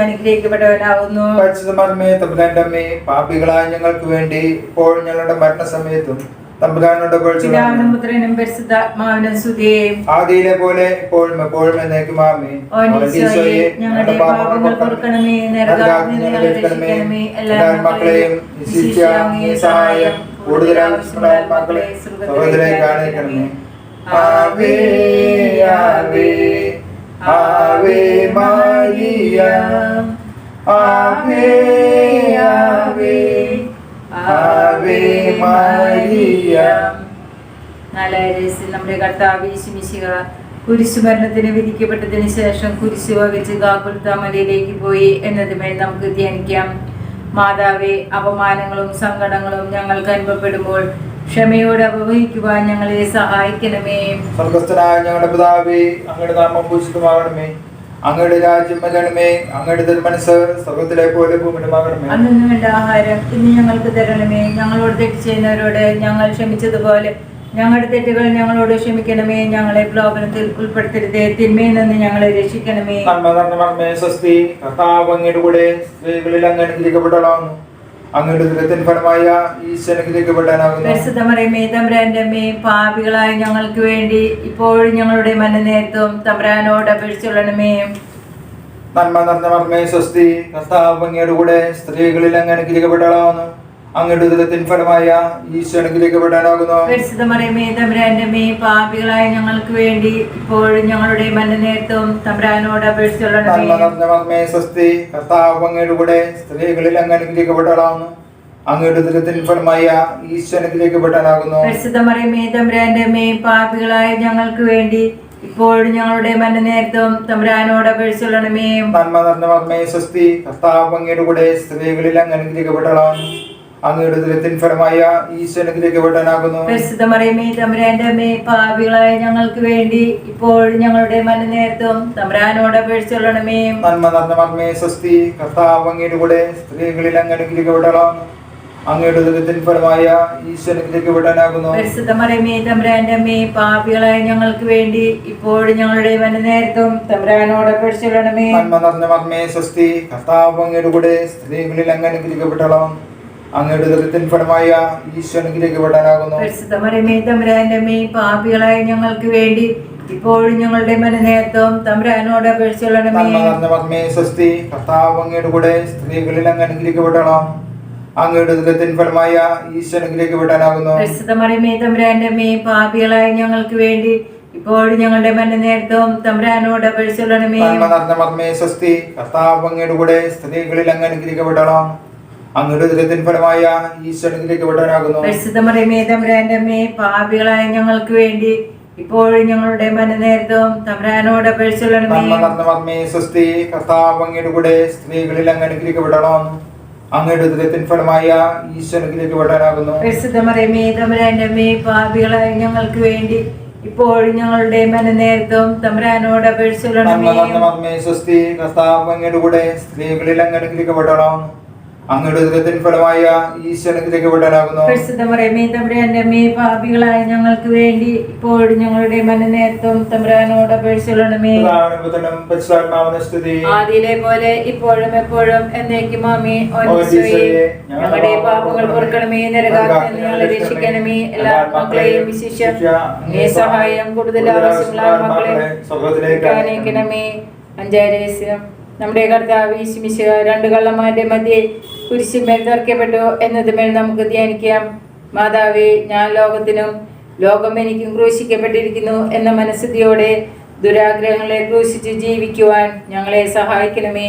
തമ്പുരാന്റെ അമ്മേ പാപികളായ ഞങ്ങൾക്ക് വേണ്ടി ഇപ്പോൾ ഞങ്ങളുടെ മരണസമയത്തും തമ്പുരാനോട് പോഴ്ചൊല്ലണമേ പിതാവിനും പുത്രനും പരിശുദ്ധാത്മാവിനും സ്തുതിയേയും ആദിയിലെ പോലെ ഇപ്പോഴും എപ്പോഴും എന്നേക്കും ആമേ ഞങ്ങളുടെ പാപങ്ങൾ പൊറുക്കണമേ നരകാഗ്നി ഞങ്ങളെ രക്ഷിക്കണമേ എല്ലാ മക്കളെയും സഹായം. കൂടുതൽ ആവശ്യമുള്ള മക്കളെ സഹോദരെ കാണിക്കണമേ. ആവേ ആവേ ആവേ മാരിയ. ആവേ ആവേ ആവേ മാരിയ. നമ്മുടെ കർത്താവ് കുരിശുമരണത്തിന് വിധിക്കപ്പെട്ടതിന് ശേഷം കുരിശു വകച്ച് കാക്കുൽത്ത മലയിലേക്ക് പോയി എന്നതുമേ നമുക്ക് ധ്യാനിക്കാം. മാതാവെ അപമാനങ്ങളും സങ്കടങ്ങളും ഞങ്ങൾക്ക് അനുഭവപ്പെടുമ്പോൾ ക്ഷമയോടെ അപവഹിക്കുവാൻ ഞങ്ങളെ സഹായിക്കണമേ. സ്വർഗസ്ഥനായ ഞങ്ങളുടെ പിതാവേ അങ്ങയുടെ നാമം പൂജിതമാകണമേ. അങ്ങയുടെ രാജ്യം വരണമേ അങ്ങയുടെ മനസ്സ് സ്വർഗത്തിലെ പോലെ ഭൂമിടമാകണമേ അന്നു വേണ്ട ആഹാരം ഇന്ന് ഞങ്ങൾക്ക് തരണമേ. ഞങ്ങളോട് തെറ്റ് ചെയ്യുന്നവരോട് ഞങ്ങൾ ക്ഷമിച്ചതുപോലെ ഞങ്ങളുടെ തെറ്റുകൾ ഞങ്ങളോട് ക്ഷമിക്കണമേ. ഞങ്ങളെ പ്രലോഭനത്തിൽ ഉൾപ്പെടുത്തരുതേ. തിന്മയിൽ നിന്ന് ഞങ്ങളെ രക്ഷിക്കണമേ. നന്മ നിറഞ്ഞ മർമ്മേ സ്വസ്തി. കർത്താവ് അങ്ങയുടെ കൂടെ സ്ത്രീകളിൽ അങ്ങനെ അങ്ങയുടെ ഫലമായ അമ്മേ പാപികളായ ഞങ്ങൾക്ക് വേണ്ടി ഇപ്പോഴും ഞങ്ങളുടെ മനനേരത്തും തമ്പ്രാനോട് അപേക്ഷിച്ചുള്ളണമേ നന്മ നിറഞ്ഞ മർമ്മേ സ്വസ്തി. കർത്താവ് അങ്ങയുടെ കൂടെ സ്ത്രീകളിൽ അങ്ങനെ അനുഗ്രഹിക്കപ്പെട്ടവളാകുന്നു അങ്ങയുടെ ദുരിതത്തിന് ഫലമായ ഈശ്വര അനുഗ്രഹിക്കപ്പെടാനാകുന്നു. പരിശുദ്ധമറിയമേ തമ്പുരാന്റെ പാപികളായ ഞങ്ങൾക്ക് വേണ്ടി ഇപ്പോഴും ഞങ്ങളുടെ മനനേരത്തും തമ്പുരാനോട് മർമ്മേ സ്വസ്തി കർത്താവ് അങ്ങയുടെ കൂടെ സ്ത്രീകളിൽ അങ്ങ് അനുഗ്രഹിക്കപ്പെട്ടവളാകുന്നു അങ്ങയുടെ ദുരിതത്തിന് ഫലമായ ഈശ്വര അനുഗ്രഹിക്കപ്പെടാനാകുന്നു പരിശുദ്ധമറിയമേ തമ്പുരാന്റെ പാപികളായ ഞങ്ങൾക്ക് വേണ്ടി ഇപ്പോഴും ഞങ്ങളുടെ മരണനേരത്തും തമ്പുരാനോട് അപേക്ഷിച്ചുള്ളണമേ നന്മ നിറഞ്ഞ മർമ്മേ സ്വസ്തി കർത്താവ് അങ്ങയുടെ കൂടെ സ്ത്രീകളിൽ അങ്ങ് അനുഗ്രഹിക്കപ്പെട്ടവളാണ് അങ്ങയുടെ ദുരത്തിൻ ഫലമായ ഈശ്വരത്തിലേക്ക് വിടാനാകുന്നു. പ്രസിദ്ധമറിയമേ മറിയമേ തമ്പുരാന്റെ അമ്മേ പാപികളായ ഞങ്ങൾക്ക് വേണ്ടി ഇപ്പോൾ ഞങ്ങളുടെ മരണനേരത്തും തമ്പുരാനോട് അപേക്ഷിച്ചുള്ളണമേ നന്മ നന്മമേ സ്വസ്തി കർത്താവ് അങ്ങയുടെ കൂടെ സ്ത്രീകളിൽ അങ്ങനെ വിടണം അങ്ങയുടെ ദുരിതത്തിൻ ഫലമായ ഈശ്വരത്തിലേക്ക് വിടാനാകുന്നു. പരിശുദ്ധ മറിയമേ തമ്പുരാന്റെ അമ്മേ പാപികളായ ഞങ്ങൾക്ക് വേണ്ടി ഇപ്പോൾ ഞങ്ങളുടെ മരണനേരത്തും തമ്പുരാനോട് അപേക്ഷിച്ചുള്ളണമേ നന്മ നന്മമേ സ്വസ്തി കർത്താവ് അങ്ങയുടെ കൂടെ സ്ത്രീകളിൽ അങ്ങനെ അങ്ങയുടെ ദുരത്തിൻ ഫലമായ ഈശോ അനുഗ്രഹിക്കപ്പെട്ടവനാകുന്നു പരിശുദ്ധ മറിയമേ തമ്പുരാന്റെ പാപികളായ ഞങ്ങൾക്ക് വേണ്ടി ഇപ്പോഴും ഞങ്ങളുടെ മനനേത്വം തമ്പുരാനോട് അപേക്ഷിച്ചുള്ളണമേ സ്വസ്തി കർത്താവ് അങ്ങയുടെ കൂടെ സ്ത്രീകളിൽ അങ്ങ് അനുഗ്രഹിക്കപ്പെടണം അങ്ങയുടെ ദുരത്തിൻ ഫലമായ ഈശോ അനുഗ്രഹിക്കപ്പെട്ടവനാകുന്നു പരിശുദ്ധ മറിയമേ തമ്പുരാന്റെ പാപികളായ ഞങ്ങൾക്ക് വേണ്ടി ഇപ്പോഴും ഞങ്ങളുടെ മരണനേരത്തും തമ്പുരാനോട് അപേക്ഷിച്ചുള്ളണമേ അപേക്ഷിച്ചുള്ള നിറഞ്ഞ മർമ്മേ സ്വസ്തി കർത്താവ് അങ്ങയുടെ കൂടെ സ്ത്രീകളിൽ അങ്ങ് അനുഗ്രഹിക്കപ്പെട്ടവളാണ് അങ്ങയുടെ ഫലമായ തമ്പുരാന്റെ അമ്മേ പാപികളായ ഞങ്ങൾക്ക് വേണ്ടി ഇപ്പോഴും ഞങ്ങളുടെ മരണനേരത്തും തമ്പുരാനോട് അപേക്ഷിച്ചുള്ളണമേ. നന്മ നിറഞ്ഞ സ്വസ്തി കർത്താവ് അങ്ങയുടെ കൂടെ സ്ത്രീകളിൽ അങ്ങ് അനുഗ്രഹിക്കപ്പെടണം അങ്ങയുടെ ഫലമായ തമ്പുരാന്റെ അമ്മേ പാപികളായ ഞങ്ങൾക്ക് വേണ്ടി ഇപ്പോഴും ഞങ്ങളുടെ മരണനേരത്തും തമ്പുരാനോട് അപേക്ഷിച്ചുള്ളണമേ. സ്വസ്തി കർത്താവ് അങ്ങയുടെ കൂടെ സ്ത്രീകളിൽ അങ്ങ് അനുഗ്രഹിക്കപ്പെടണം അങ്ങയുടെ ദുരത്തിൻ ഫലമായ ഈശോ വിടാനാകുന്നു പരിശുദ്ധ മറിയമേ തമ്പുരാന്റെ അമ്മേ പാപികളായ ഞങ്ങൾക്ക് വേണ്ടി ഇപ്പോഴും ഞങ്ങളുടെ മനനേത്വം തമ്പുരാനോട് അപേക്ഷിച്ചുള്ളണമേ ആദിയിലെ പോലെ ഇപ്പോഴും എപ്പോഴും എന്നേക്കും ഓനീസോയെ ഞങ്ങളുടെ പാപങ്ങൾ പൊറുക്കണമേ. നരകാത്തിൽ ഞങ്ങളെ രക്ഷിക്കണമേ. എല്ലാ മക്കളെയും വിശേഷം ഈ സഹായം കൂടുതൽ ആവശ്യമുള്ള മക്കളെ അനേക്കണമേ അഞ്ചാം രഹസ്യം നമ്മുടെ കർത്താവ് ഈശ്മിശ രണ്ട് കള്ളന്മാരുടെ മധ്യേ കുരിശിന്മേൽ തറയ്ക്കപ്പെട്ടു എന്നതുമേൽ നമുക്ക് ധ്യാനിക്കാം. മാതാവേ ഞാൻ ലോകത്തിനും ലോകം എനിക്കും ക്രൂശിക്കപ്പെട്ടിരിക്കുന്നു എന്ന മനസ്ഥിതിയോടെ ദുരാഗ്രഹങ്ങളെ ക്രൂശിച്ച് ജീവിക്കുവാൻ ഞങ്ങളെ സഹായിക്കണമേ.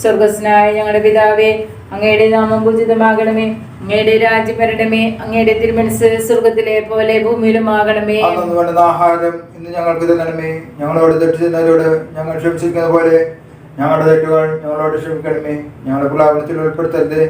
സ്വർഗസ്നായ ഞങ്ങളുടെ പിതാവേ അങ്ങയുടെ നാമം പൂജിതമാകണമേ അങ്ങയുടെ രാജ്യം വരണമേ. അങ്ങയുടെ തിരുമനസ് സ്വർഗത്തിലെ പോലെ ഭൂമിയിലും ആകണമേ ആഹാരം ഇന്ന് ഞങ്ങൾക്ക് തരണമേ. ഞങ്ങളോട് തെറ്റിച്ചെന്നവരോട് ഞങ്ങൾ ക്ഷമിച്ചിരിക്കുന്ന പോലെ ഞങ്ങളുടെ തെറ്റുകൾ ഞങ്ങളോട് ക്ഷമിക്കണമേ. ഞങ്ങളുടെ പ്രലാപനത്തിൽ ഉൾപ്പെടുത്തരുത്.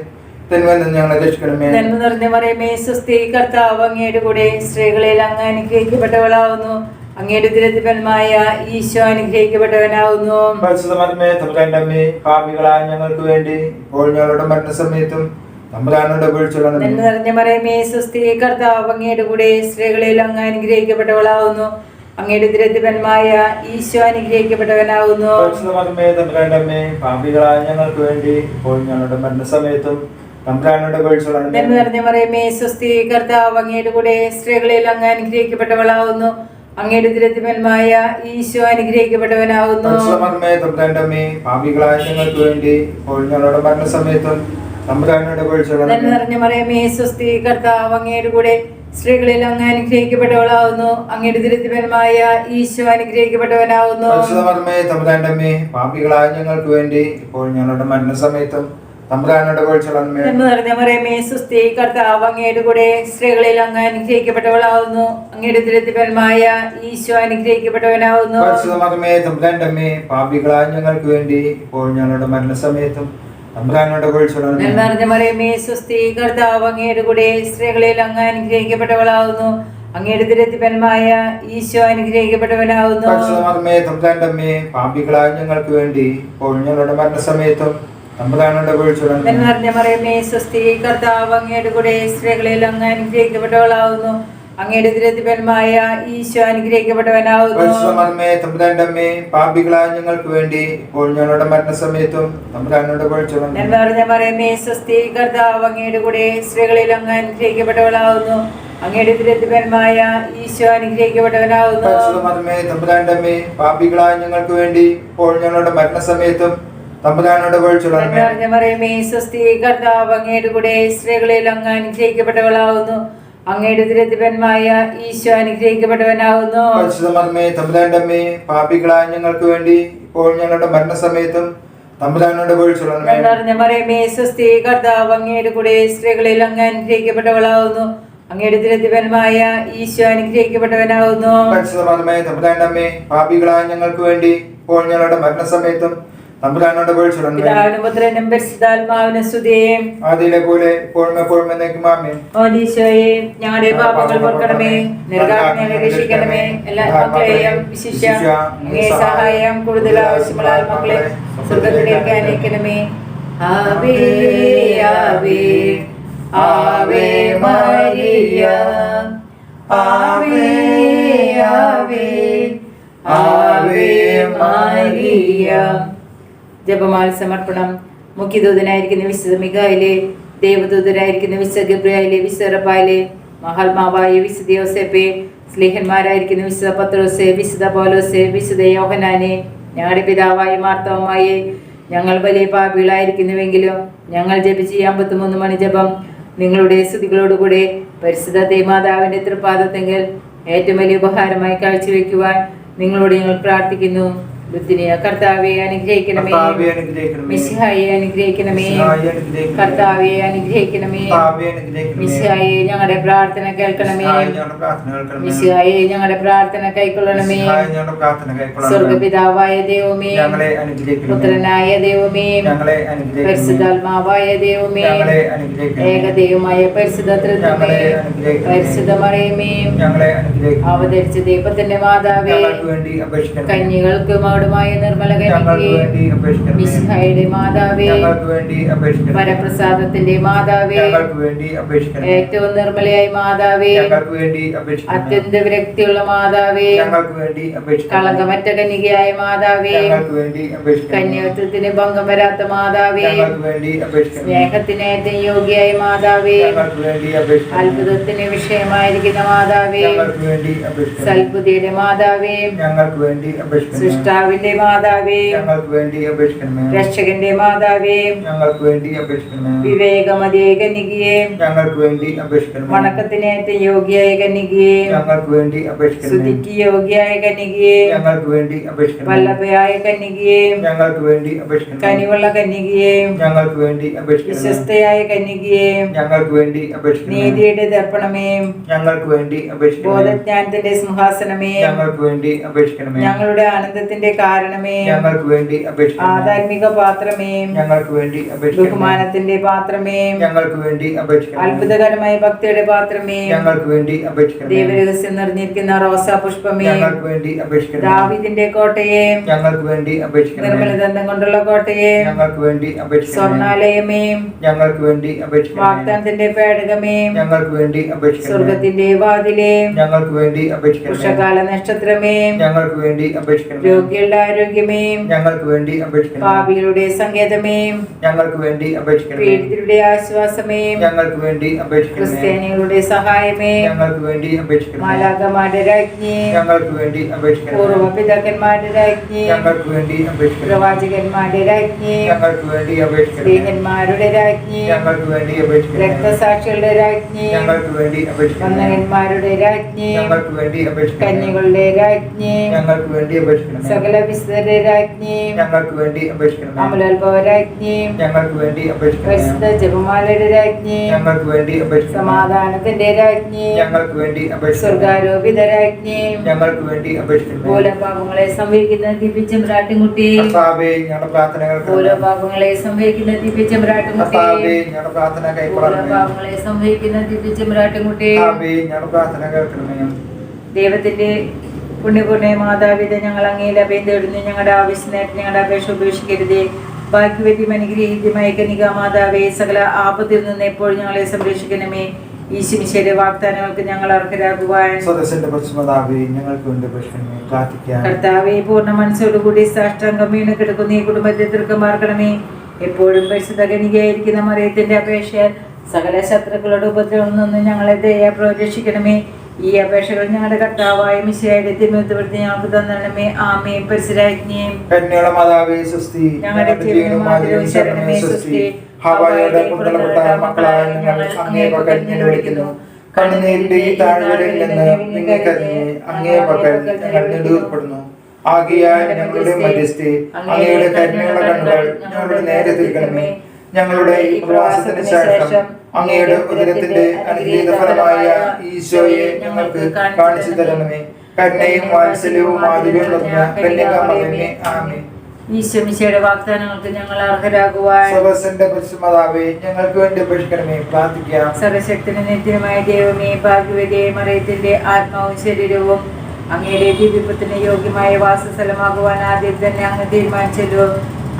ഞങ്ങളെ രക്ഷിക്കണമേ. നന്മ നിറഞ്ഞ മറിയമേ സ്വസ്തി കർത്താവ് അങ്ങയുടെ കൂടെ സ്ത്രീകളിൽ അങ്ങ് അനുഗ്രഹിക്കപ്പെട്ടവളാവുന്നു. അങ്ങയുടെ തിരത്തിപന്മായ ഈശോ അനുഗ്രഹിക്കപ്പെട്ടവനാവുന്നു. പരിശുദ്ധമേ പാപികളായ ഞങ്ങൾക്ക് വേണ്ടി ഇപ്പോൾ ഞങ്ങളുടെ മരണസമയത്തും നിറഞ്ഞ മറിയമേ സ്വസ്തി കർത്താവ് അങ്ങയുടെ കൂടെ സ്ത്രീകളിൽ അങ്ങ് അനുഗ്രഹിക്കപ്പെട്ടവളാവുന്നു. അങ്ങയുടെ ഈശോ പാപികളായ ഞങ്ങൾക്ക് വേണ്ടി ഇപ്പോൾ ഞങ്ങളുടെ മരണസമയത്തും തമ്പുരാനോട് വീഴ്ചകളെ നന്മ നിറഞ്ഞ മറിയമേ സ്വസ്തി കർത്താവ് അങ്ങയുടെ കൂടെ സ്ത്രീകളിൽ അങ്ങ് അനുഗ്രഹിക്കപ്പെട്ടവളാവുന്നു അങ്ങയുടെ തിരത്തിപന്മായ ഈശോ അനുഗ്രഹിക്കപ്പെട്ടവനാവുന്നു പരിശുദ്ധമേ തമ്പുരാന്റെ പാപികളായ ഞങ്ങൾക്ക് വേണ്ടി ഇപ്പോൾ ഞങ്ങളുടെ മരണസമയത്തും തമ്പുരാനോട് വീഴ്ചകളെ നന്മ നിറഞ്ഞ മറിയമേ സ്വസ്തി കർത്താവ് അങ്ങയുടെ കൂടെ സ്ത്രീകളിൽ അങ്ങ് അനുഗ്രഹിക്കപ്പെട്ടവളാവുന്നു. അങ്ങയുടെ തിരുത്തിപരമായ ഈശോ അനുഗ്രഹിക്കപ്പെട്ടവനാവുന്നു. അമ്മേ പാപികളായ ഞങ്ങൾക്ക് വേണ്ടി ഇപ്പോൾ ഞങ്ങളുടെ മരണസമയത്തും കൂടെ സ്ത്രീകളിൽ അങ്ങ് അനുഗ്രഹിക്കപ്പെട്ടവളാവുന്നു. അങ്ങയുടെ തിരുത്തിപരമായ ഈശോ അനുഗ്രഹിക്കപ്പെട്ടവനാവുന്നു. പാപികളായ ഞങ്ങൾക്ക് വേണ്ടി ഇപ്പോൾ ഞങ്ങളുടെ മരണസമയത്തും തമ്പുരാനോട് നിറഞ്ഞ മറിയമേ സ്വസ്തി കർത്താവ് അങ്ങയുടെ കൂടെ സ്ത്രീകളിൽ അങ്ങ് അനുഗ്രഹിക്കപ്പെട്ടവളാവുന്നു. അങ്ങയുടെ ഈശോ അനുഗ്രഹിക്കപ്പെട്ടവനാവുന്നു. പരിശുദ്ധമേ തമ്പുരാന്റെ അമ്മേ പാപികളായ ഞങ്ങൾക്ക് വേണ്ടി ഇപ്പോൾ ഞങ്ങളുടെ മരണസമയത്തും തമ്പുരാനോട് നന്മ നിറഞ്ഞ മറിയമേ സ്വസ്തി കർത്താവ് അങ്ങയുടെ കൂടെ സ്ത്രീകളിൽ അങ്ങ് അനുഗ്രഹിക്കപ്പെട്ടവളാവുന്നു. അങ്ങയുടെ തിരുത്തിപരമായ ഈശോ അനുഗ്രഹിക്കപ്പെട്ടവനാവുന്നു. പാപികളായ ഞങ്ങൾക്ക് വേണ്ടി ഇപ്പോൾ ഞങ്ങളുടെ മരണസമയത്തും നിറഞ്ഞ മറിയമേ സ്വസ്തി കർത്താവ് അങ്ങയുടെ കൂടെ സ്ത്രീകളിൽ അങ്ങ് അനുഗ്രഹിക്കപ്പെട്ടവളാവുന്നു. അങ്ങയുടെ തിരുത്തിപരമായ ഈശോ അനുഗ്രഹിക്കപ്പെട്ടവനാവുന്നു. പാപികളായ ഞങ്ങൾക്ക് വേണ്ടി ഇപ്പോൾ ഞങ്ങളുടെ മരണസമയത്തും തമ്പുരാനോട് നന്മ നിറഞ്ഞ മറിയമേ സ്വസ്തി കർത്താവ് അങ്ങയുടെ കൂടെ സ്ത്രീകളിൽ അങ്ങ് അനുഗ്രഹിക്കപ്പെട്ടവളാവുന്നു. അങ്ങയുടെ തിരുത്തിപ്പന്മായ ഈശോ അനുഗ്രഹിക്കപ്പെട്ടവനാകുന്നു. പരിശുദ്ധമേ തമ്പുരാണ്ടമ്മേ പാപികളായ ഞങ്ങൾക്ക് വേണ്ടി ഇപ്പോൾ ഞങ്ങളുടെ മരണസമയത്തും തമ്പുരാനോട് വീഴ്ചകളെ നന്മ നിറഞ്ഞ മറിയമേ സ്വസ്തി കർത്താവ് അങ്ങയുടെ കൂടെ സ്ത്രീകളിൽ അങ്ങ് അനുഗ്രഹിക്കപ്പെട്ടവളാവുന്നു അങ്ങയുടെ തിരത്തിപരമായ ഈശോ അനുഗ്രഹിക്കപ്പെട്ടവനാകുന്നു. പരിശുദ്ധമായ തമ്പുരാനമ്മേ പാപികളായ ഞങ്ങൾക്ക് വേണ്ടി ഇപ്പോൾ ഞങ്ങളുടെ മരണസമയത്തും തമ്പുരാനോട് പേഴ്ചിടണമേ പിതാവിനും പുത്രനും പരിശുദ്ധാത്മാവിനും സ്തുതിയും ആദിയിലെ പോലെ ഇപ്പോഴും എപ്പോഴും എന്നേക്കും ആമേൻ ഓലീശോയെ ഞങ്ങളുടെ പാപങ്ങൾ പൊറുക്കണമേ നിർഗാജ്ഞനെ രക്ഷിക്കണമേ എല്ലാ മക്കളെയും വിശിഷ്യ സഹായം കൂടുതൽ ആവശ്യമുള്ള ആത്മക്കളെ സ്വർഗത്തിലേക്ക് അനയിക്കണമേ ആവേ ആവേ ആവേ മരിയ ആവേ ആവേ ആവേ മരിയ ജപമാല സമർപ്പണം മുഖ്യദൂതനായിരിക്കുന്ന വിശുദ്ധ മികായിലെ ദേവദൂതനായിരിക്കുന്ന വിശുദ്ധ ഗബ്രിയായിലെ വിശുദ്ധ റപ്പായിലെ മഹാത്മാവായ വിശുദ്ധ യോസേപ്പെ സ്ലേഹന്മാരായിരിക്കുന്ന വിശുദ്ധ പത്രോസെ വിശുദ്ധ പോലോസെ വിശുദ്ധ യോഹനാനെ ഞങ്ങളുടെ പിതാവായ മാർത്തവമായി ഞങ്ങൾ വലിയ പാപികളായിരിക്കുന്നുവെങ്കിലും ഞങ്ങൾ ജപിച്ച് അമ്പത്തിമൂന്ന് മണി ജപം നിങ്ങളുടെ സ്തുതികളോടുകൂടെ പരിശുദ്ധ ദേമാതാവിന്റെ തൃപ്പാദത്തെങ്കിൽ ഏറ്റവും വലിയ ഉപഹാരമായി കാഴ്ചവെക്കുവാൻ നിങ്ങളോട് ഞങ്ങൾ പ്രാർത്ഥിക്കുന്നു. ബുദ്ധിനിയ കർത്താവെ അനുഗ്രഹിക്കണമേ മിസ്സിഹായെ അനുഗ്രഹിക്കണമേ. കർത്താവെ അനുഗ്രഹിക്കണമേ മിസ്സിഹായെ ഞങ്ങളുടെ പ്രാർത്ഥന കേൾക്കണമേ മിസ്സിഹായെ ഞങ്ങളുടെ പ്രാർത്ഥന കൈക്കൊള്ളണമേ. സ്വർഗപിതാവായ ദൈവമേ. പുത്രനായ ദൈവമേ. പരിശുദ്ധാത്മാവായ ദൈവമേ. ഏകദൈവമായ പരിശുദ്ധ തൃത്വമേ. പരിശുദ്ധ മറിയമേ ഞങ്ങളെ അനുഗ്രഹിക്കണമേ. അവതരിച്ച ദൈവത്തിന്റെ മാതാവേ. കന്യകൾക്ക് മൗഢമായ നിർമ്മല ഞങ്ങൾക്ക് കന്യകേ വേണ്ടി അപേക്ഷിക്കണമേ. മിശിഹായുടെ മാതാവേ വരപ്രസാദത്തിന്റെ മാതാവേ. ഏറ്റവും നിർമ്മലയായ മാതാവേ. അത്യന്ത വിരക്തിയുള്ള മാതാവേ. കളങ്കമറ്റ കന്യകയായ മാതാവേ കന്യാത്വത്തിന് ഭംഗം വരാത്ത മാതാവേ. സ്നേഹത്തിന് ഏറ്റവും യോഗ്യായ മാതാവേ. അത്ഭുതത്തിന് വിഷയമായിരിക്കുന്ന മാതാവേ. സൽബുദ്ധിയുടെ മാതാവേ ഞങ്ങൾക്ക് സൃഷ്ടാവിന്റെ മാതാവേ ഞങ്ങൾക്ക് വേണ്ടി അപേക്ഷിക്കണമേ. രക്ഷകന്റെ മാതാവേ ഞങ്ങൾക്ക് വേണ്ടി അപേക്ഷിക്കണമേ. വിവേകമതിയെ കന്യകയെ ഞങ്ങൾക്ക് വേണ്ടി അപേക്ഷിക്കണമേ. വണക്കത്തിനേറ്റ യോഗിയായ കന്യകയെ ഞങ്ങൾക്ക് വേണ്ടി അപേക്ഷിക്കണമേ. സ്തുതിക്ക് യോഗിയായ കന്യകയെ ഞങ്ങൾക്ക് വേണ്ടി അപേക്ഷിക്കണമേ. വല്ലഭയായ കന്യകയെ ഞങ്ങൾക്ക് വേണ്ടി അപേക്ഷിക്കണമേ. കനിവുള്ള കന്യകയെ ഞങ്ങൾക്ക് വേണ്ടി അപേക്ഷിക്കണമേ. വിശ്വസ്തയായ കന്യകയെ ഞങ്ങൾക്ക് വേണ്ടി അപേക്ഷിക്കണമേ. നീതിയുടെ ദർപ്പണമേ ഞങ്ങൾക്ക് വേണ്ടി അപേക്ഷിക്കണമേ. ബോധജ്ഞാനത്തിന്റെ സിംഹാസനമേ ഞങ്ങൾക്ക് വേണ്ടി അപേക്ഷിക്കണമേ. ഞങ്ങളുടെ ആനന്ദത്തിന്റെ കാരണമേ ഞങ്ങൾക്ക് വേണ്ടി. ആധ്യാത്മിക പാത്രമേ ഞങ്ങൾക്ക് വേണ്ടി. ബഹുമാനത്തിന്റെ പാത്രമേ ഞങ്ങൾക്ക് വേണ്ടി. അത്ഭുതകരമായ ഭക്തിയുടെ പാത്രമേ ഞങ്ങൾക്ക് വേണ്ടി. ദൈവരഹസ്യം നിറഞ്ഞിരിക്കുന്ന റോസാ പുഷ്പമേ ഞങ്ങൾക്ക് വേണ്ടി അപേക്ഷിക്കുന്നു ദാവിദിന്റെ കോട്ടയെ ഞങ്ങൾക്ക് വേണ്ടി അപേക്ഷിക്കുന്നു നിർമ്മല ദന്തം കൊണ്ടുള്ള കോട്ടയെ ഞങ്ങൾക്ക് വേണ്ടി അപേക്ഷിക്കുന്നു സ്വർണാലയമേ ഞങ്ങൾക്ക് വേണ്ടി അപേക്ഷിക്കുന്നു വാഗ്ദാനത്തിന്റെ പേടകമേ ഞങ്ങൾക്ക് വേണ്ടി അപേക്ഷിക്കുന്നു സ്വർഗത്തിന്റെ വാതിലേ ഞങ്ങൾക്ക് വേണ്ടി അപേക്ഷിക്കുന്നു ഉഷകാല നക്ഷത്രമേ ഞങ്ങൾക്ക് വേണ്ടി അപേക്ഷിക്കണമേ. രോഗികളുടെ ആരോഗ്യമേ ഞങ്ങൾക്ക് വേണ്ടി അപേക്ഷിക്കുന്നു പാപികളുടെ സങ്കേതമേ ഞങ്ങൾക്ക് വേണ്ടി അപേക്ഷിക്കുന്നു പീഡിതരുടെ ആശ്വാസമേ ഞങ്ങൾക്ക് വേണ്ടി അപേക്ഷിക്കുന്നു ക്രിസ്ത്യാനികളുടെ സഹായമേ ഞങ്ങൾക്ക് വേണ്ടി അപേക്ഷിക്കുന്നു മാലാകമാരുടെ രാജ്ഞി ഞങ്ങൾക്ക് വേണ്ടി അപേക്ഷിക്കുന്നു പൂർവ പിതാക്കന്മാരുടെ രാജ്ഞി ഞങ്ങൾക്ക് വേണ്ടി അപേക്ഷിക്കുന്നു പ്രവാചകന്മാരുടെ രാജ്ഞി ഞങ്ങൾക്ക് വേണ്ടി അപേക്ഷിക്കുന്നു സ്ത്രീഹന്മാരുടെ രാജ്ഞി ഞങ്ങൾക്ക് വേണ്ടി അപേക്ഷിക്കുന്നു രക്തസാക്ഷികളുടെ രാജ്ഞി ഞങ്ങൾക്ക് വേണ്ടി അപേക്ഷിക്കുന്നു വന്നകന്മാരുടെ രാജ്ഞി ഞങ്ങൾക്ക് വേണ്ടി അപേക്ഷിക്കുന്നു കന്യകളുടെ രാജ്ഞി ഞങ്ങൾക്ക് വേണ്ടി അപേക്ഷിക്കുന്നു സകല വിശുദ്ധരുടെ രാജ്ഞി ഞങ്ങൾക്ക് വേണ്ടി അപേക്ഷിക്കണമേ. അമലോത്ഭവ രാജ്ഞി ഞങ്ങൾക്ക് വേണ്ടി അപേക്ഷിക്കണമേ. പരിശുദ്ധ ജപമാലയുടെ രാജ്ഞി ഞങ്ങൾക്ക് വേണ്ടി അപേക്ഷിക്കണമേ. സമാധാനത്തിന്റെ രാജ്ഞി ഞങ്ങൾക്ക് വേണ്ടി അപേക്ഷിക്കണമേ. സ്വർഗാരോപിത രാജ്ഞി ഞങ്ങൾക്ക് വേണ്ടി അപേക്ഷിക്കണം മൂലപാപങ്ങളെ സംവഹിക്കുന്ന ദിവ്യച്ചം റാട്ടുമുട്ടി കർത്താവേ, ഞങ്ങളുടെ പ്രാർത്ഥനകൾ മൂലപാപങ്ങളെ സംവഹിക്കുന്ന ദീപിച്ച കർത്താവേ, ഞങ്ങളുടെ പ്രാർത്ഥന കൈക്കൊള്ളണമേ. സംഭവിക്കുന്ന റാട്ടുമുട്ടി കർത്താവേ, ഞങ്ങളുടെ പ്രാർത്ഥന കേൾക്കണമേ. ദൈവത്തിന്റെ പുണ്യപൂർണ മാതാവിത ഞങ്ങൾ അങ്ങയിൽ അഭയം തേടുന്നു ഞങ്ങളുടെ ആവശ്യത്തിനായിട്ട് ഞങ്ങളുടെ അപേക്ഷ ഉപേക്ഷിക്കരുതേ. ഭാഗ്യവതിയും അനുഗ്രഹീതമായ കനിക മാതാവേ സകല ആപത്തിൽ നിന്ന് എപ്പോഴും ഞങ്ങളെ സംരക്ഷിക്കണമേ. ഈ ഈശ്വരിശയുടെ വാഗ്ദാനങ്ങൾക്ക് ഞങ്ങൾ അർഹരാകുവാൻ സദസ്സിന്റെ പശ്ചിമതാവേ ഞങ്ങൾക്ക് വേണ്ടി അപേക്ഷിക്കണമേ പ്രാർത്ഥിക്കാം. കർത്താവെ പൂർണ മനസ്സോടുകൂടി സാഷ്ടാംഗം വീണ് കിടക്കുന്ന ഈ കുടുംബത്തെ തീർക്കമാർക്കണമേ. എപ്പോഴും പരിശുദ്ധ ഗണികയായിരിക്കുന്ന മറിയത്തിന്റെ അപേക്ഷ സകല ശത്രുക്കളുടെ ഉപദ്രവം നിന്ന് ഞങ്ങളെ ദയ രക്ഷിക്കണമേ ഈ അപേക്ഷകൾ ഞങ്ങളുടെ കർത്താവായ മിശയുടെ തിരുവനന്തപുരത്ത് ഞങ്ങൾക്ക് തന്നണമേ. ആമേ പരിസരാജ്ഞയും ഞങ്ങളുടെ കണ്ണുനീരിന്റെ ഈ താഴ്വരയിൽ നിന്ന് നിങ്ങൾക്കറിഞ്ഞ് അങ്ങേ ഞങ്ങൾ ആകിയാൽ ഞങ്ങളുടെ മധ്യസ്ഥെ അങ്ങയുടെ കരുണയുള്ള കണ്ണുകൾ ഞങ്ങളുടെ നേരെ തിരിക്കണമേ. ഞങ്ങളുടെ ഈ പ്രവാസത്തിന് ശേഷം അങ്ങയുടെ ഉദരത്തിന്റെ അനുഗ്രഹീത ഫലമായ ഈശോയെ ഞങ്ങൾക്ക് കാണിച്ചു തരണമേ. കരുണയും വാത്സല്യവും മാധുര്യവും നിറഞ്ഞ കന്യകാമറിയമേ ആമേ ഈശ്വമിശയുടെ വാഗ്ദാനങ്ങൾക്ക് ഞങ്ങൾ അർഹരാകുവാൻ സദസ്സിന്റെ പരിശുദ്ധമാതാവേ ഞങ്ങൾക്ക് വേണ്ടി അപേക്ഷിക്കണമേ പ്രാർത്ഥിക്കാം. സർവശക്തിന് നിത്യമായ ദൈവമേ ഭാഗ്യവതേ മറയത്തിന്റെ ആത്മാവും ശരീരവും അങ്ങയുടെ ദിവ്യപ്പത്തിന് യോഗ്യമായ വാസസ്ഥലമാകുവാൻ ആദ്യം തന്നെ അങ്ങ് തീരുമാനിച്ചല്ലോ.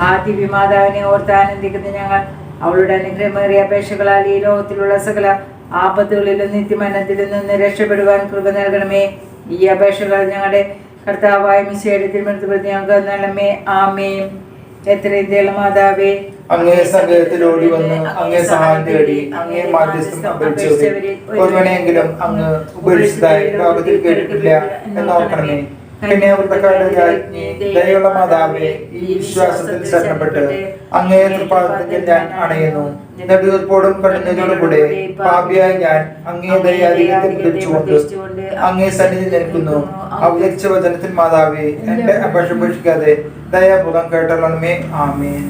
ആ ദിവ്യമാതാവിനെ ഓർത്ത് ആനന്ദിക്കുന്ന ഞങ്ങൾ അവളുടെ അനുഗ്രഹമേറിയ അപേക്ഷകളാൽ ഈ ലോകത്തിലുള്ള സകല ആപത്തുകളിലും നിത്യമനത്തിൽ നിന്ന് രക്ഷപ്പെടുവാൻ കൃപ നൽകണമേ. ഈ അപേക്ഷകൾ ഞങ്ങളുടെ കർത്താവായ മിശയുടെ തിരുമണത്ത് പ്രതി ഞങ്ങൾക്ക് നൽകണമേ. ആമേയും എത്രയും ദയുള്ള മാതാവേ. അങ്ങേ സങ്കേതത്തിൽ ഓടി വന്ന് അങ്ങേ സഹായം തേടി അങ്ങേ മാധ്യസ്ഥം അപേക്ഷിച്ചവരെ ഒരുവനെയെങ്കിലും അങ്ങ് ഉപേക്ഷിച്ചതായി ലോകത്തിൽ കേട്ടിട്ടില്ല എന്നോർക്കണമേ ഈ വിശ്വാസത്തിൽ അങ്ങേ ഞാൻ അണയുന്നു. ഞാൻ അങ്ങേ അങ്ങേ അവതരിച്ച വചനത്തിൽ മാതാവേ എന്റെ അപേക്ഷ ഉപേക്ഷിക്കാതെ ദയാപൂർവം കേട്ടറണമേ ആമേൻ.